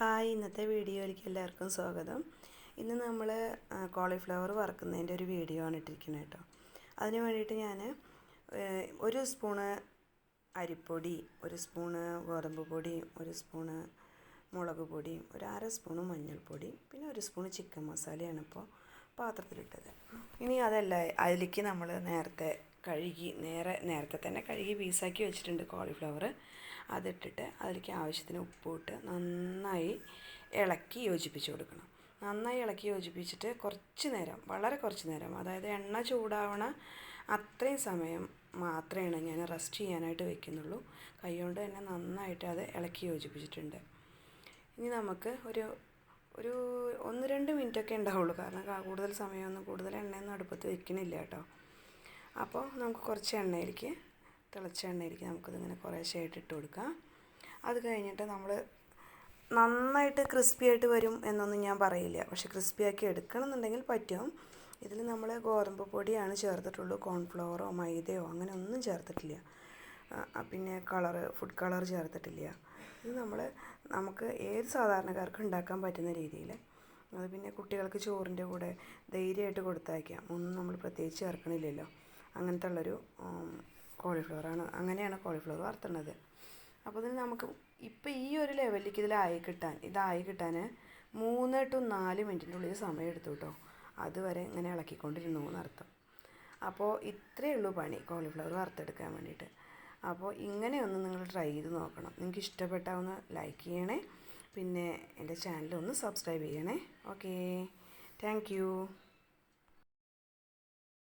Hi ഇന്നത്തെ വീഡിയോയിലേക്ക് എല്ലാവർക്കും സ്വാഗതം. ഇന്ന് നമ്മൾ കോളിഫ്ലവർ വറുക്കുന്നതിന്റെ ഒരു വീഡിയോ ആണ് ഇട്ടിരിക്കുന്നത് കേട്ടോ. അതിന് വേണ്ടിയിട്ട് ഞാൻ ഒരു സ്പൂണ് അരിപ്പൊടി ഒരു സ്പൂണ് ഗോതമ്പ് പൊടി ഒരു സ്പൂണ് മുളക് പൊടി ഒരു അര സ്പൂണ് മഞ്ഞൾപ്പൊടി പിന്നെ ഒരു സ്പൂണ് ചിക്കൻ മസാലയാണ് ഇപ്പോൾ പാത്രത്തിലിട്ടത്. ഇനി അതല്ല അതിലേക്ക് നമ്മൾ നേരത്തെ കഴുകി നേരെ നേരത്തെ തന്നെ കഴുകി പീസാക്കി വെച്ചിട്ടുണ്ട് കോളിഫ്ലവർ അതിട്ടിട്ട് അതിലേക്ക് ആവശ്യത്തിന് ഉപ്പിട്ട് നന്നായി ഇളക്കി യോജിപ്പിച്ച് കൊടുക്കണം. നന്നായി ഇളക്കി യോജിപ്പിച്ചിട്ട് കുറച്ച് നേരം വളരെ കുറച്ച് നേരം അതായത് എണ്ണ ചൂടാവണ അത്രയും സമയം മാത്രമാണ് ഞാൻ റെസ്റ്റ് ചെയ്യാനായിട്ട് വെക്കുന്നുള്ളൂ. കൈകൊണ്ട് തന്നെ നന്നായിട്ട് അത് ഇളക്കി യോജിപ്പിച്ചിട്ടുണ്ട്. ഇനി നമുക്ക് ഒരു ഒരു ഒന്ന് രണ്ട് മിനിറ്റൊക്കെ ഉണ്ടാവുള്ളൂ. കാരണം കൂടുതൽ സമയമൊന്നും കൂടുതൽ എണ്ണയൊന്നും അടുപ്പത്ത് വെക്കണില്ല കേട്ടോ. അപ്പോൾ നമുക്ക് കുറച്ച് എണ്ണയിലേക്ക് തിളച്ച എണ്ണയിലേക്ക് നമുക്കിതിങ്ങനെ കുറേശ്ശായിട്ട് ഇട്ട് കൊടുക്കാം. അത് കഴിഞ്ഞിട്ട് നമ്മൾ നന്നായിട്ട് ക്രിസ്പി ആയിട്ട് വരും എന്നൊന്നും ഞാൻ പറയില്ല. പക്ഷെ ക്രിസ്പി ആക്കി എടുക്കണം എന്നുണ്ടെങ്കിൽ പറ്റും. ഇതിൽ നമ്മൾ ഗോതമ്പ് പൊടിയാണ് ചേർത്തിട്ടുള്ളൂ. കോൺഫ്ലവറോ മൈദയോ അങ്ങനെ ഒന്നും ചേർത്തിട്ടില്ല. പിന്നെ കളർ ഫുഡ് കളർ ചേർത്തിട്ടില്ല. ഇത് നമ്മൾ നമുക്ക് ഏത് സാധാരണക്കാർക്ക് ഉണ്ടാക്കാൻ പറ്റുന്ന രീതിയിൽ അത് പിന്നെ കുട്ടികൾക്ക് ചോറിന്റെ കൂടെ ധൈര്യമായിട്ട് കൊടുത്തയക്കാം. ഒന്നും നമ്മൾ പ്രത്യേകിച്ച് ചേർക്കണില്ലല്ലോ. അങ്ങനത്തെ ഉള്ളൊരു കോളിഫ്ലവറാണ്. അങ്ങനെയാണ് കോളിഫ്ലവർ വറുത്തുന്നത് അപ്പോൾ ഇതിന് നമുക്ക് ഇപ്പോൾ ഈ ഒരു ലെവലിലേക്ക് ഇതിലായി കിട്ടാൻ ഇതായി കിട്ടാൻ മൂന്ന് ടു നാല് മിനിറ്റിന്റെ ഉള്ളിൽ സമയം എടുത്തു കേട്ടോ. അതുവരെ ഇങ്ങനെ ഇളക്കിക്കൊണ്ടിരുന്നു എന്നർത്ഥം അപ്പോൾ ഇത്രയേ ഉള്ളൂ പണി കോളിഫ്ലവർ വറുത്തെടുക്കാൻ വേണ്ടിയിട്ട്. അപ്പോൾ ഇങ്ങനെയൊന്ന് നിങ്ങൾ ട്രൈ ചെയ്ത് നോക്കണം. നിങ്ങൾക്ക് ഇഷ്ടപ്പെട്ടാവുന്ന ലൈക്ക് ചെയ്യണേ. പിന്നെ എന്റെ ചാനൽ ഒന്ന് സബ്സ്ക്രൈബ് ചെയ്യണേ. ഓക്കേ. താങ്ക്